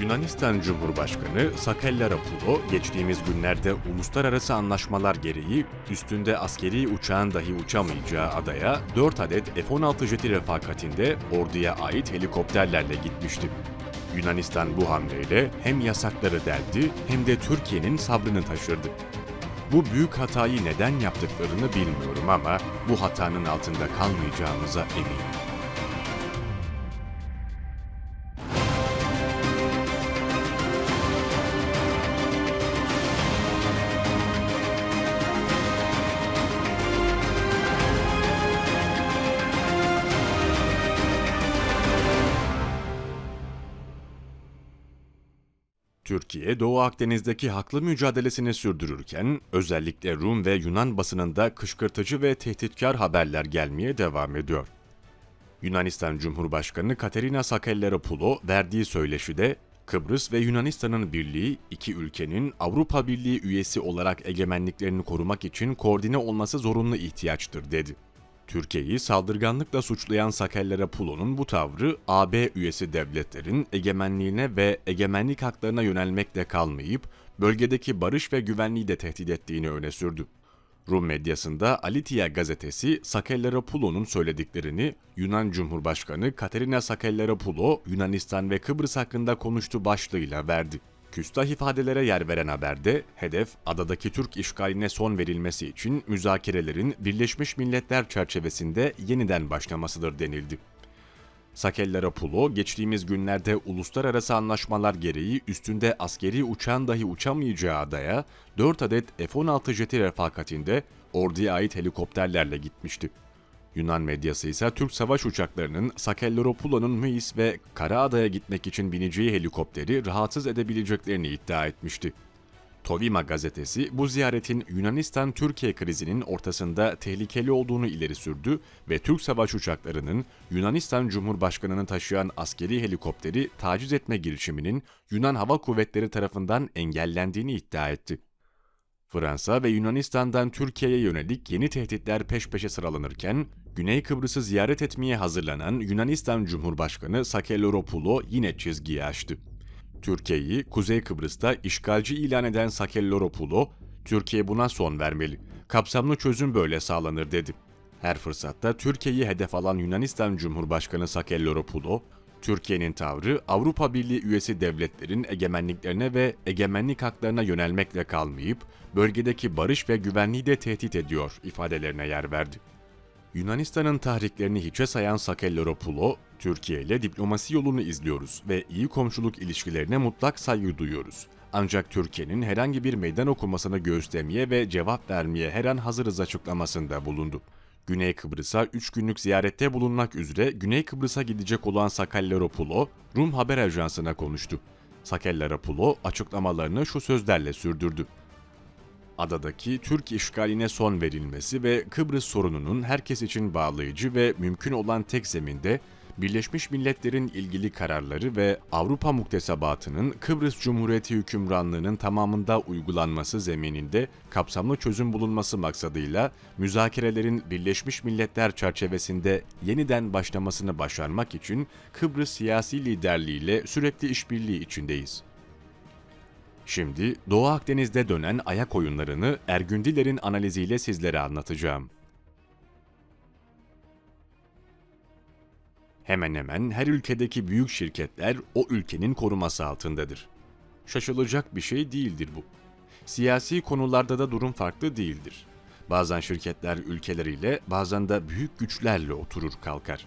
Yunanistan Cumhurbaşkanı Sakellaropoulou geçtiğimiz günlerde uluslararası anlaşmalar gereği üstünde askeri uçağın dahi uçamayacağı adaya 4 adet F-16 jeti refakatinde orduya ait helikopterlerle gitmişti. Yunanistan bu hamleyle hem yasakları deldi hem de Türkiye'nin sabrını taşırdı. Bu büyük hatayı neden yaptıklarını bilmiyorum ama bu hatanın altında kalmayacağımıza eminim. Türkiye, Doğu Akdeniz'deki haklı mücadelesini sürdürürken, özellikle Rum ve Yunan basınında kışkırtıcı ve tehditkar haberler gelmeye devam ediyor. Yunanistan Cumhurbaşkanı Katerina Sakellaropoulou verdiği söyleşide, Kıbrıs ve Yunanistan'ın birliği, iki ülkenin Avrupa Birliği üyesi olarak egemenliklerini korumak için koordine olması zorunlu ihtiyaçtır dedi. Türkiye'yi saldırganlıkla suçlayan Sakellaropoulos'un bu tavrı AB üyesi devletlerin egemenliğine ve egemenlik haklarına yönelmekle kalmayıp bölgedeki barış ve güvenliği de tehdit ettiğini öne sürdü. Rum medyasında Alitia gazetesi Sakellaropoulos'un söylediklerini Yunan Cumhurbaşkanı Katerina Sakellaropoulos Yunanistan ve Kıbrıs hakkında konuştu başlığıyla verdi. Küstah ifadelere yer veren haberde hedef adadaki Türk işgaline son verilmesi için müzakerelerin Birleşmiş Milletler çerçevesinde yeniden başlamasıdır denildi. Sakellaropoulou geçtiğimiz günlerde uluslararası anlaşmalar gereği üstünde askeri uçağın dahi uçamayacağı adaya 4 adet F-16 jeti refakatinde orduya ait helikopterlerle gitmişti. Yunan medyası ise Türk savaş uçaklarının Sakellaropoulos'un Müis ve Karaada'ya gitmek için bineceği helikopteri rahatsız edebileceklerini iddia etmişti. Tovima gazetesi bu ziyaretin Yunanistan-Türkiye krizinin ortasında tehlikeli olduğunu ileri sürdü ve Türk savaş uçaklarının Yunanistan Cumhurbaşkanı'nı taşıyan askeri helikopteri taciz etme girişiminin Yunan Hava Kuvvetleri tarafından engellendiğini iddia etti. Fransa ve Yunanistan'dan Türkiye'ye yönelik yeni tehditler peş peşe sıralanırken, Güney Kıbrıs'ı ziyaret etmeye hazırlanan Yunanistan Cumhurbaşkanı Sakellaropoulou yine çizgiyi aştı. Türkiye'yi Kuzey Kıbrıs'ta işgalci ilan eden Sakellaropoulou, Türkiye buna son vermeli. Kapsamlı çözüm böyle sağlanır dedi. Her fırsatta Türkiye'yi hedef alan Yunanistan Cumhurbaşkanı Sakellaropoulou, Türkiye'nin tavrı Avrupa Birliği üyesi devletlerin egemenliklerine ve egemenlik haklarına yönelmekle kalmayıp bölgedeki barış ve güvenliği de tehdit ediyor ifadelerine yer verdi. Yunanistan'ın tahriklerini hiçe sayan Sakellaropoulou, Türkiye ile diplomasi yolunu izliyoruz ve iyi komşuluk ilişkilerine mutlak saygı duyuyoruz. Ancak Türkiye'nin herhangi bir meydan okumasını göğüslemeye ve cevap vermeye her an hazırız açıklamasında bulundu. Güney Kıbrıs'a 3 günlük ziyarette bulunmak üzere Güney Kıbrıs'a gidecek olan Sakellaropoulou, Rum haber ajansına konuştu. Sakellaropoulou açıklamalarını şu sözlerle sürdürdü. Adadaki Türk işgaline son verilmesi ve Kıbrıs sorununun herkes için bağlayıcı ve mümkün olan tek zeminde Birleşmiş Milletler'in ilgili kararları ve Avrupa muktesebatının Kıbrıs Cumhuriyeti hükümranlığının tamamında uygulanması zemininde kapsamlı çözüm bulunması maksadıyla müzakerelerin Birleşmiş Milletler çerçevesinde yeniden başlamasını başarmak için Kıbrıs siyasi liderliğiyle sürekli işbirliği içindeyiz. Şimdi Doğu Akdeniz'de dönen ayak oyunlarını Ergündiler'in analiziyle sizlere anlatacağım. Hemen hemen her ülkedeki büyük şirketler o ülkenin koruması altındadır. Şaşılacak bir şey değildir bu. Siyasi konularda da durum farklı değildir. Bazen şirketler ülkeleriyle, bazen de büyük güçlerle oturur kalkar.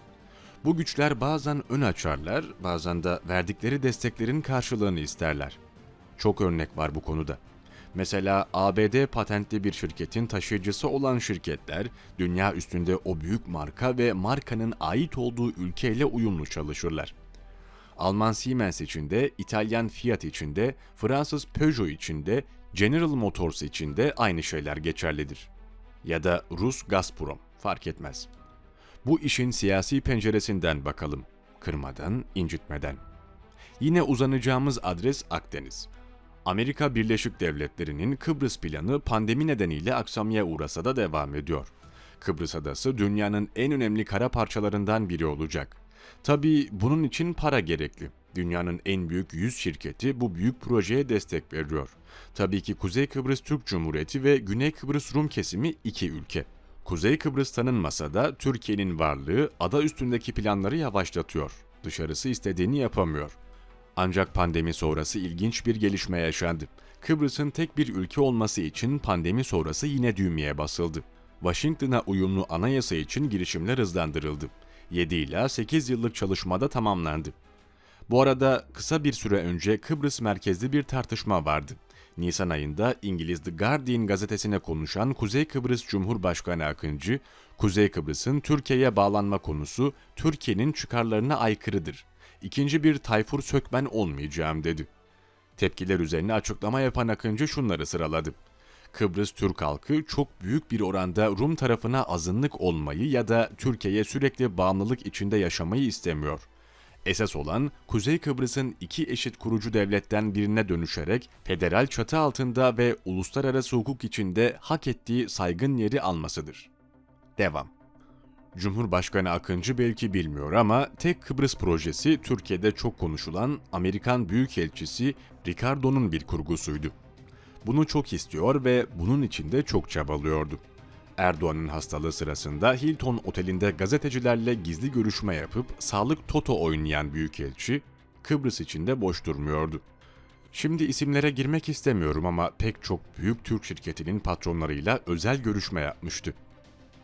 Bu güçler bazen ön açarlar, bazen de verdikleri desteklerin karşılığını isterler. Çok örnek var bu konuda. Mesela ABD patentli bir şirketin taşıyıcısı olan şirketler, dünya üstünde o büyük marka ve markanın ait olduğu ülkeyle uyumlu çalışırlar. Alman Siemens için de, İtalyan Fiat için de, Fransız Peugeot için de, General Motors için de aynı şeyler geçerlidir. Ya da Rus Gazprom, fark etmez. Bu işin siyasi penceresinden bakalım. Kırmadan, incitmeden. Yine uzanacağımız adres Akdeniz. Amerika Birleşik Devletleri'nin Kıbrıs planı pandemi nedeniyle aksamaya uğrasa da devam ediyor. Kıbrıs adası dünyanın en önemli kara parçalarından biri olacak. Tabii bunun için para gerekli. Dünyanın en büyük 100 şirketi bu büyük projeye destek veriyor. Tabii ki Kuzey Kıbrıs Türk Cumhuriyeti ve Güney Kıbrıs Rum kesimi iki ülke. Kuzey Kıbrıs tanınmasa da Türkiye'nin varlığı ada üstündeki planları yavaşlatıyor. Dışarısı istediğini yapamıyor. Ancak pandemi sonrası ilginç bir gelişme yaşandı. Kıbrıs'ın tek bir ülke olması için pandemi sonrası yine düğmeye basıldı. Washington'a uyumlu anayasa için girişimler hızlandırıldı. 7 ila 8 yıllık çalışmada tamamlandı. Bu arada kısa bir süre önce Kıbrıs merkezli bir tartışma vardı. Nisan ayında İngiliz The Guardian gazetesine konuşan Kuzey Kıbrıs Cumhurbaşkanı Akıncı, Kuzey Kıbrıs'ın Türkiye'ye bağlanma konusu Türkiye'nin çıkarlarına aykırıdır. İkinci bir Tayfur Sökmen olmayacağım dedi. Tepkiler üzerine açıklama yapan Akıncı şunları sıraladı. Kıbrıs Türk halkı çok büyük bir oranda Rum tarafına azınlık olmayı ya da Türkiye'ye sürekli bağımlılık içinde yaşamayı istemiyor. Esas olan Kuzey Kıbrıs'ın iki eşit kurucu devletten birine dönüşerek federal çatı altında ve uluslararası hukuk içinde hak ettiği saygın yeri almasıdır. Devam. Cumhurbaşkanı Akıncı belki bilmiyor ama Tek Kıbrıs projesi Türkiye'de çok konuşulan Amerikan Büyükelçisi Ricardo'nun bir kurgusuydu. Bunu çok istiyor ve bunun için de çok çabalıyordu. Erdoğan'ın hastalığı sırasında Hilton Oteli'nde gazetecilerle gizli görüşme yapıp sağlık toto oynayan büyükelçi Kıbrıs için de boş durmuyordu. Şimdi isimlere girmek istemiyorum ama pek çok büyük Türk şirketinin patronlarıyla özel görüşme yapmıştı.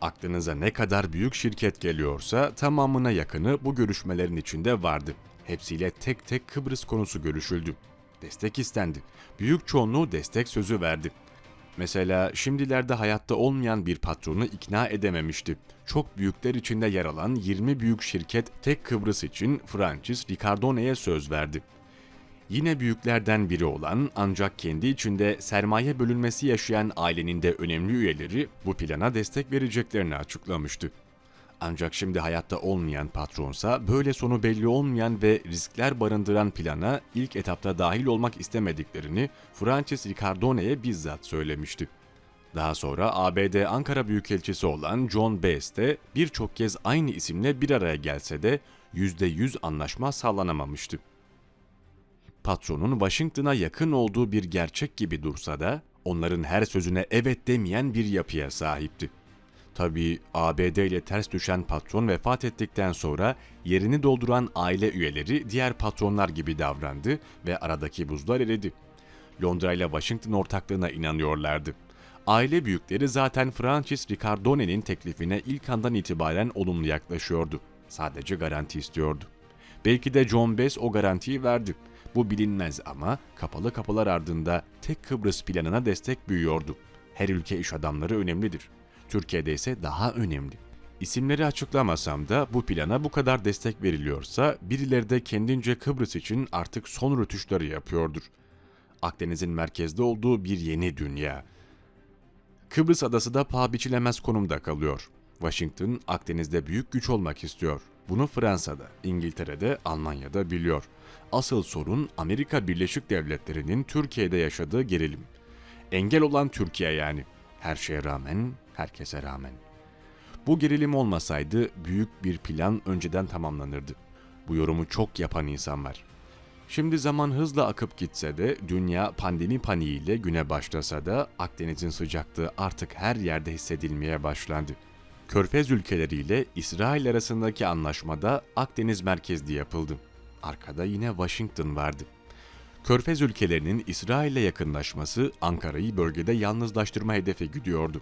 Aklınıza ne kadar büyük şirket geliyorsa tamamına yakını bu görüşmelerin içinde vardı. Hepsiyle tek tek Kıbrıs konusu görüşüldü. Destek istendi. Büyük çoğunluğu destek sözü verdi. Mesela şimdilerde hayatta olmayan bir patronu ikna edememişti. Çok büyükler içinde yer alan 20 büyük şirket tek Kıbrıs için Francis Ricardone'ye söz verdi. Yine büyüklerden biri olan ancak kendi içinde sermaye bölünmesi yaşayan ailenin de önemli üyeleri bu plana destek vereceklerini açıklamıştı. Ancak şimdi hayatta olmayan patronsa böyle sonu belli olmayan ve riskler barındıran plana ilk etapta dahil olmak istemediklerini Francis Ricardone'ye bizzat söylemişti. Daha sonra ABD Ankara Büyükelçisi olan John Bass de birçok kez aynı isimle bir araya gelse de %100 anlaşma sağlanamamıştı. Patronun Washington'a yakın olduğu bir gerçek gibi dursa da onların her sözüne evet demeyen bir yapıya sahipti. Tabii ABD ile ters düşen patron vefat ettikten sonra yerini dolduran aile üyeleri diğer patronlar gibi davrandı ve aradaki buzlar eridi. Londra ile Washington ortaklığına inanıyorlardı. Aile büyükleri zaten Francis Ricardone'nin teklifine ilk andan itibaren olumlu yaklaşıyordu. Sadece garanti istiyordu. Belki de John Bass o garantiyi verdi. Bu bilinmez ama kapalı kapılar ardında tek Kıbrıs planına destek büyüyordu. Her ülke iş adamları önemlidir. Türkiye'de ise daha önemli. İsimleri açıklamasam da bu plana bu kadar destek veriliyorsa birileri de kendince Kıbrıs için artık son rötuşları yapıyordur. Akdeniz'in merkezde olduğu bir yeni dünya. Kıbrıs adası da paha biçilemez konumda kalıyor. Washington Akdeniz'de büyük güç olmak istiyor. Bunu Fransa'da, İngiltere'de, Almanya'da biliyor. Asıl sorun Amerika Birleşik Devletleri'nin Türkiye'de yaşadığı gerilim. Engel olan Türkiye yani. Her şeye rağmen, herkese rağmen. Bu gerilim olmasaydı büyük bir plan önceden tamamlanırdı. Bu yorumu çok yapan insan var. Şimdi zaman hızla akıp gitse de dünya pandemi paniğiyle güne başlasa da Akdeniz'in sıcaklığı artık her yerde hissedilmeye başlandı. Körfez ülkeleriyle İsrail arasındaki anlaşmada Akdeniz merkezli yapıldı. Arkada yine Washington vardı. Körfez ülkelerinin İsrail'le yakınlaşması Ankara'yı bölgede yalnızlaştırma hedefi güdüyordu.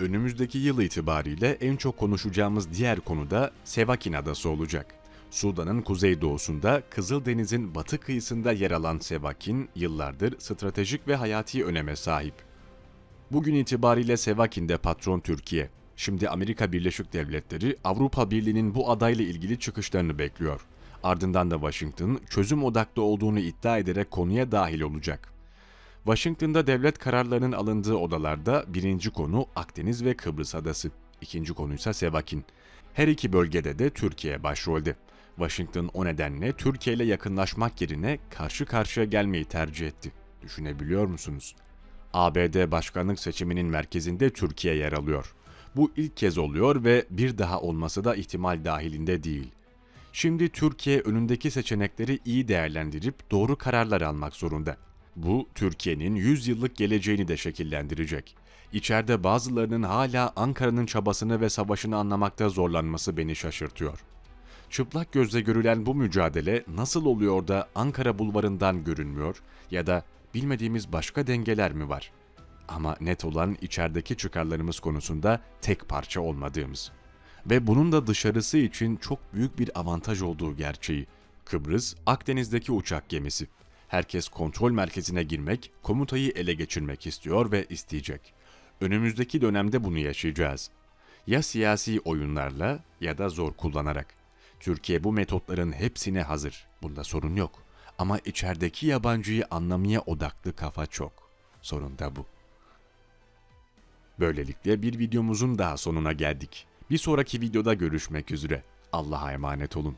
Önümüzdeki yıl itibariyle en çok konuşacağımız diğer konu da Sevakin Adası olacak. Sudan'ın kuzeydoğusunda Kızıldeniz'in batı kıyısında yer alan Sevakin yıllardır stratejik ve hayati öneme sahip. Bugün itibariyle Sevakin'de patron Türkiye. Şimdi Amerika Birleşik Devletleri Avrupa Birliği'nin bu adayla ilgili çıkışlarını bekliyor. Ardından da Washington çözüm odaklı olduğunu iddia ederek konuya dahil olacak. Washington'da devlet kararlarının alındığı odalarda birinci konu Akdeniz ve Kıbrıs Adası, ikinci konuysa Sevakin. Her iki bölgede de Türkiye başrolde. Washington o nedenle Türkiye ile yakınlaşmak yerine karşı karşıya gelmeyi tercih etti. Düşünebiliyor musunuz? ABD başkanlık seçiminin merkezinde Türkiye yer alıyor. Bu ilk kez oluyor ve bir daha olması da ihtimal dahilinde değil. Şimdi Türkiye önündeki seçenekleri iyi değerlendirip doğru kararlar almak zorunda. Bu Türkiye'nin 100 yıllık geleceğini de şekillendirecek. İçeride bazılarının hala Ankara'nın çabasını ve savaşını anlamakta zorlanması beni şaşırtıyor. Çıplak gözle görülen bu mücadele nasıl oluyor da Ankara bulvarından görünmüyor ya da bilmediğimiz başka dengeler mi var? Ama net olan içerideki çıkarlarımız konusunda tek parça olmadığımız. Ve bunun da dışarısı için çok büyük bir avantaj olduğu gerçeği. Kıbrıs, Akdeniz'deki uçak gemisi. Herkes kontrol merkezine girmek, komutayı ele geçirmek istiyor ve isteyecek. Önümüzdeki dönemde bunu yaşayacağız. Ya siyasi oyunlarla ya da zor kullanarak. Türkiye bu metotların hepsine hazır. Bunda sorun yok. Ama içerideki yabancıyı anlamaya odaklı kafa çok. Sorun da bu. Böylelikle bir videomuzun daha sonuna geldik. Bir sonraki videoda görüşmek üzere. Allah'a emanet olun.